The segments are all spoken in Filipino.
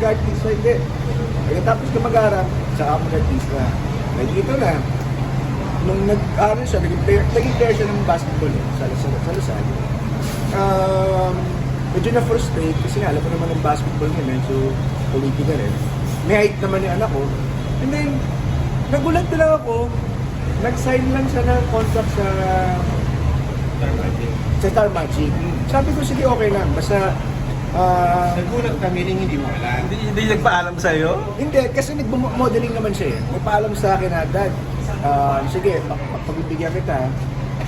mag-artista, hindi. Pagkatapos ka mag-aral, saka mag-artista. Ay dito na, nung nag-aral siya, naging player, naging player siya ng basketball eh, sa, sa, sa Lasal. Um, medyo na-frustrate kasi nga, alam mo naman ng basketball niya, medyo politika rin. May height naman yung anak ko. And then, nagulat na lang ako, nag-sign lang siya ng contract sa sa Star Magic. Sabi ko, sige, okay lang. Basta, ah, Nagulat ka, meaning hindi mo alam. Hindi, hindi nagpaalam sa'yo? hindi, kasi nag-modeling naman siya eh. May paalam sa akin na, Dad, ah, sige, pag- pag- pagbibigyan kita,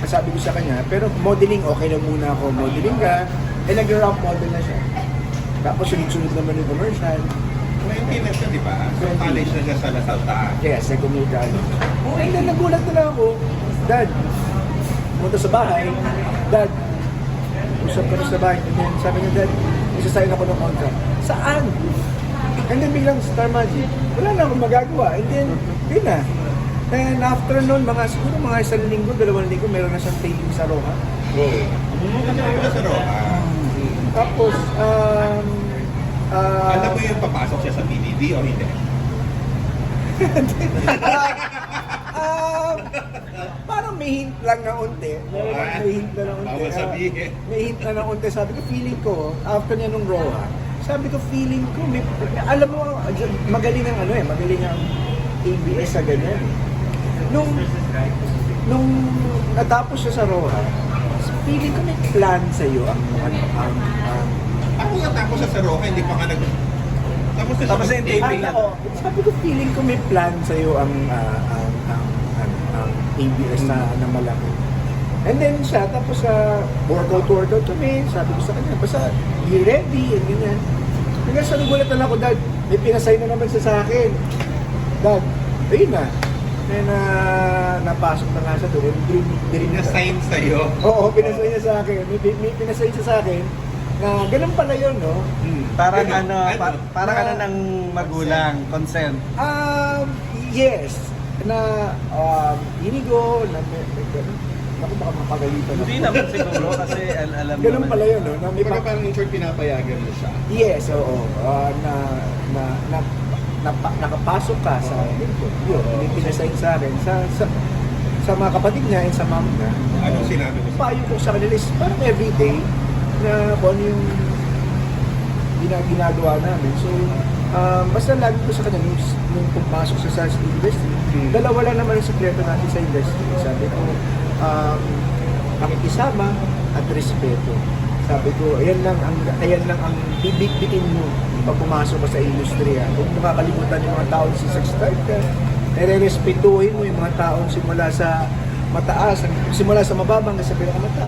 sabi ko sa kanya, pero modeling, okay lang muna ako. Modeling ka, eh nag-ramp model na siya. Tapos sunod-sunod naman yung commercial. 20 na siya, di ba? So, 20. college na siya sa Lasal Taal. Kaya second year college. Oh, and then nagulat na lang ako, Dad, pumunta sa bahay, Dad, usap ka na sa bahay. And then sabi niya, Dad, isasign ako ng contract. Saan? And then biglang Star Magic, wala na akong magagawa. And then, yun na. And after nun, mga, siguro mga isang linggo, dalawang linggo, meron na siyang taping sa Roha. Ano sa Roa? Tapos, um, ah, Alam mo yung papasok siya sa PDD o hindi? Parang may hint lang na unti. Ah, May hint na ng unti. bawal Ah, sabihin. may hint na ng unti. Sabi ko, feeling ko, after niya nung Roa, sabi ko, feeling ko, may, alam mo, magaling ang ano eh, magaling ang ABS sa ganyan. eh. Nung, nung natapos siya sa Roa, feeling ko may plan sa'yo ang, ano, ang, ang, Ako nga tapos sa Roa, hindi pa ka nag... Tapos na Tapos na yung taping. Ay, oo. Sabi ko, feeling ko may plan sa'yo ang, ah, ang, ang, ang, ang ABS na, na malaki. And then siya, tapos sa workout, workout kami, sabi ko sa kanya, basta be ready, and ganyan. Hanggang sa nagulat na lang ako, Dad, may pinasay na naman siya sa akin. Dad, ayun na. Kaya na napasok na nga siya doon. and dream, dream na. Na-sign sa'yo. Oo, pinasay niya sa akin. May, may pinasay siya sa akin na ganun pala yun, no? Hmm. Parang Ano? ano, pa- parang ano ng magulang, consent. Um, yes. Na um, inigo, na may, may ganun. Naku, baka mapagalitan ako. Hindi naman siguro kasi al- alam Ganun naman. pala yun, no? Na may Kumbaga pa- parang in short, pinapayagan mo siya. yes, oo. Ah, na, na, na, na, nakapasok ka sa yun, may pinasign sa akin sa, sa, sa mga kapatid niya and sa mom niya. Anong sinabi mo sa Payo ko sa kanila is parang everyday na kung ano yung gina- ginagawa namin. So, um, basta lagi ko sa kanya nung, nung pumasok sa SARS industry, Hmm. dalawa lang naman ang sekreto natin sa industry. Sabi ko, um, pakikisama at respeto. Sabi ko, ayan lang ang ayan lang ang bibigbitin mo pag pumasok ka sa industriya. Huwag mo kakalimutan yung mga taong si start ka. Nare-respetuhin mo yung mga taong simula sa mataas, simula sa mababang hanggang sa pinakamataas.